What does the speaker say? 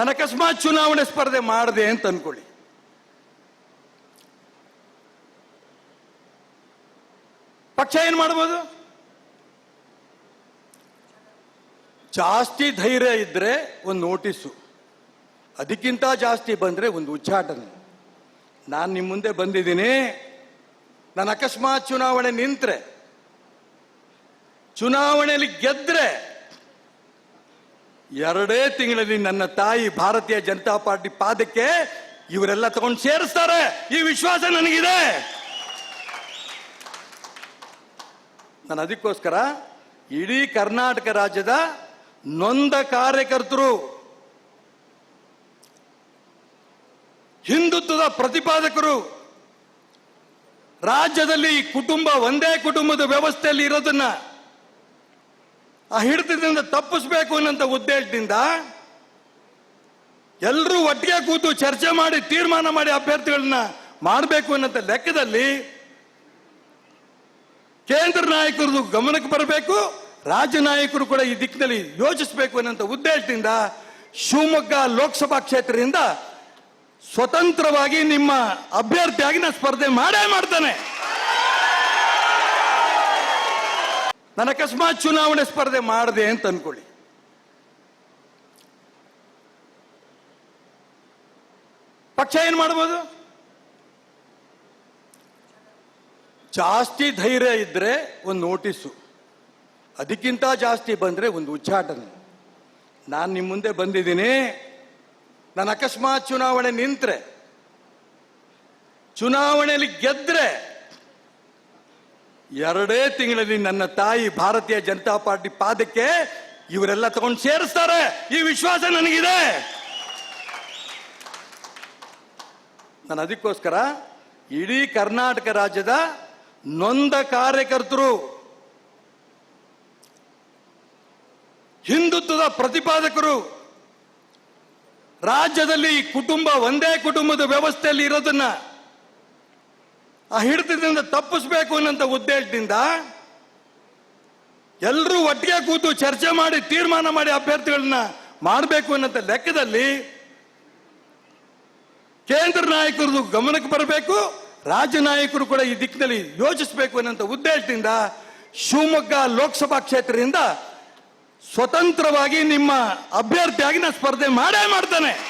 ನಾನು ಅಕಸ್ಮಾತ್ ಚುನಾವಣೆ ಸ್ಪರ್ಧೆ ಮಾಡಿದೆ ಅಂತ ಅನ್ಕೊಳ್ಳಿ. ಪಕ್ಷ ಏನ್ ಮಾಡ್ಬೋದು? ಜಾಸ್ತಿ ಧೈರ್ಯ ಇದ್ರೆ ಒಂದು ನೋಟಿಸು. ಅದಕ್ಕಿಂತ ಜಾಸ್ತಿ ಬಂದ್ರೆ ಒಂದು ಉಚ್ಚಾಟನೆ. ನಾನು ನಿಮ್ಮ ಮುಂದೆ ಬಂದಿದ್ದೀನಿ. ನಾನು ಅಕಸ್ಮಾತ್ ಚುನಾವಣೆ ನಿಂತ್ರೆ. ಚುನಾವಣೆಯಲ್ಲಿ ಗೆದ್ರೆ ಎರಡೇ ತಿಂಗಳಲ್ಲಿ ನನ್ನ ತಾಯಿ ಭಾರತೀಯ ಜನತಾ ಪಾರ್ಟಿ ಪಾದಕ್ಕೆ ಇವರೆಲ್ಲ ತಗೊಂಡು ಸೇರಿಸ್ತಾರೆ. ಈ ವಿಶ್ವಾಸ ನನಗಿದೆ. ನಾನು ಅದಕ್ಕೋಸ್ಕರ ಇಡೀ ಕರ್ನಾಟಕ ರಾಜ್ಯದ ನೊಂದ ಕಾರ್ಯಕರ್ತರು ಹಿಂದುತ್ವದ ಪ್ರತಿಪಾದಕರು ರಾಜ್ಯದಲ್ಲಿ ಕುಟುಂಬ ಒಂದೇ ಕುಟುಂಬದ ವ್ಯವಸ್ಥೆಯಲ್ಲಿ ಇರೋದನ್ನ ಆ ಹಿಡಿತದಿಂದ ತಪ್ಪಿಸ್ಬೇಕು ಅನ್ನೋಂಥ ಉದ್ದೇಶದಿಂದ ಎಲ್ಲರೂ ಒಟ್ಟಿಗೆ ಕೂತು ಚರ್ಚೆ ಮಾಡಿ ತೀರ್ಮಾನ ಮಾಡಿ ಅಭ್ಯರ್ಥಿಗಳನ್ನ ಮಾಡಬೇಕು ಅನ್ನೋಂಥ ಲೆಕ್ಕದಲ್ಲಿ ಕೇಂದ್ರ ನಾಯಕರದು ಗಮನಕ್ಕೆ ಬರಬೇಕು, ರಾಜ್ಯ ನಾಯಕರು ಕೂಡ ಈ ದಿಕ್ಕಿನಲ್ಲಿ ಯೋಚಿಸಬೇಕು ಅನ್ನೋಂಥ ಉದ್ದೇಶದಿಂದ ಶಿವಮೊಗ್ಗ ಲೋಕಸಭಾ ಕ್ಷೇತ್ರದಿಂದ ಸ್ವತಂತ್ರವಾಗಿ ನಿಮ್ಮ ಅಭ್ಯರ್ಥಿಯಾಗಿ ನಾನು ಸ್ಪರ್ಧೆ ಮಾಡೇ ಮಾಡ್ತಾನೆ. ನಾನು ಅಕಸ್ಮಾತ್ ಚುನಾವಣೆ ಸ್ಪರ್ಧೆ ಮಾಡಿದೆ ಅಂತ ಅನ್ಕೊಳ್ಳಿ. ಪಕ್ಷ ಏನ್ ಮಾಡ್ಬೋದು? ಜಾಸ್ತಿ ಧೈರ್ಯ ಇದ್ರೆ ಒಂದು ನೋಟಿಸು. ಅದಕ್ಕಿಂತ ಜಾಸ್ತಿ ಬಂದ್ರೆ ಒಂದು ಉಚ್ಚಾಟನೆ. ನಾನು ನಿಮ್ಮ ಮುಂದೆ ಬಂದಿದ್ದೀನಿ. ನಾನು ಅಕಸ್ಮಾತ್ ಚುನಾವಣೆ ನಿಂತ್ರೆ. ಚುನಾವಣೆಯಲ್ಲಿ ಗೆದ್ರೆ ಎರಡೇ ತಿಂಗಳಲ್ಲಿ ನನ್ನ ತಾಯಿ ಭಾರತೀಯ ಜನತಾ ಪಾರ್ಟಿ ಪಾದಕ್ಕೆ ಇವರೆಲ್ಲ ತಗೊಂಡು ಸೇರಿಸ್ತಾರೆ. ಈ ವಿಶ್ವಾಸ ನನಗಿದೆ. ನಾನು ಅದಕ್ಕೋಸ್ಕರ ಇಡೀ ಕರ್ನಾಟಕ ರಾಜ್ಯದ ನೊಂದ ಕಾರ್ಯಕರ್ತರು ಹಿಂದುತ್ವದ ಪ್ರತಿಪಾದಕರು ರಾಜ್ಯದಲ್ಲಿ ಕುಟುಂಬ ಒಂದೇ ಕುಟುಂಬದ ವ್ಯವಸ್ಥೆಯಲ್ಲಿ ಇರೋದನ್ನ ಆ ಹಿಡಿತದಿಂದ ತಪ್ಪಿಸ್ಬೇಕು ಅನ್ನೋಂಥ ಉದ್ದೇಶದಿಂದ ಎಲ್ಲರೂ ಒಟ್ಟಿಗೆ ಕೂತು ಚರ್ಚೆ ಮಾಡಿ ತೀರ್ಮಾನ ಮಾಡಿ ಅಭ್ಯರ್ಥಿಗಳನ್ನ ಮಾಡಬೇಕು ಅನ್ನೋಂಥ ಲೆಕ್ಕದಲ್ಲಿ ಕೇಂದ್ರ ನಾಯಕರದು ಗಮನಕ್ಕೆ ಬರಬೇಕು, ರಾಜ್ಯ ನಾಯಕರು ಕೂಡ ಈ ದಿಕ್ಕಿನಲ್ಲಿ ಯೋಚಿಸಬೇಕು ಅನ್ನೋಂಥ ಉದ್ದೇಶದಿಂದ ಶಿವಮೊಗ್ಗ ಲೋಕಸಭಾ ಕ್ಷೇತ್ರದಿಂದ ಸ್ವತಂತ್ರವಾಗಿ ನಿಮ್ಮ ಅಭ್ಯರ್ಥಿಯಾಗಿ ನಾನು ಸ್ಪರ್ಧೆ ಮಾಡೇ ಮಾಡ್ತಾನೆ.